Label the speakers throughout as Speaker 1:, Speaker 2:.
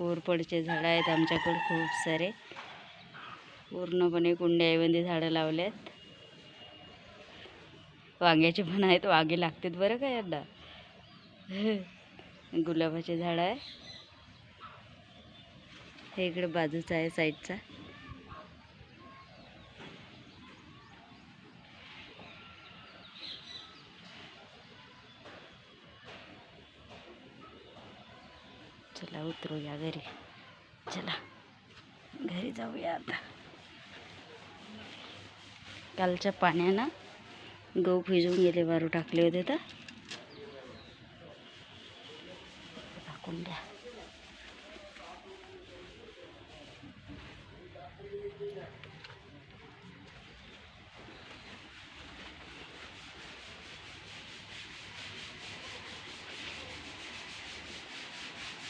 Speaker 1: कोरपडचे झाडं आहेत आमच्याकडे खूप सारे. पूर्णपणे कुंड्यामध्ये झाडं लावल्यात वांग्याचे पण आहेत वांगे लागतात बरं का यांना गुलाबाचे झाडं आहे. हे इकडे बाजूचा आहे साईडचा. चला उतरूया घरी. चला घरी जाऊया आता. कालच्या पाण्यानं गहू भिजून गेले वारू टाकले होते तर. टाकून द्या.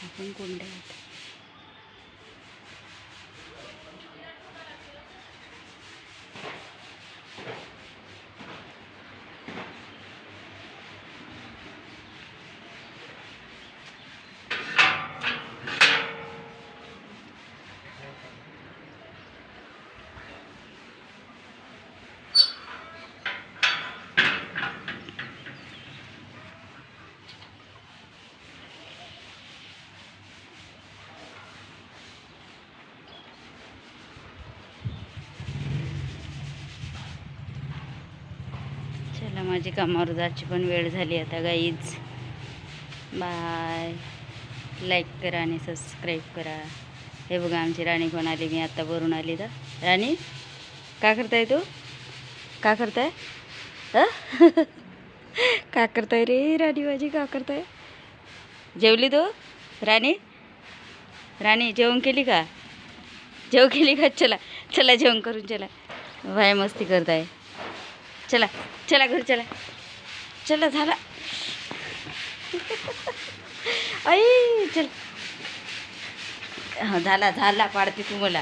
Speaker 1: आपण कोंड्या आहेत माझी कामावर जायची पण वेळ झाली आता गाईज बाय लाईक करा आणि सबस्क्राईब करा. हे बघा आमची राणी कोण आली? मी आत्ता भरून आली तर राणी का करताय तू? का करताय? का करताय रे राणी माझी? का करताय? जेवली तू? राणी? राणी जेवण केली का? जेव केली का? चला चला जेवण करून चला. बाय मस्ती करताय. चला चला घरी चला. चला झाला. आई चल. हा झाला झाला पाडते तू मला.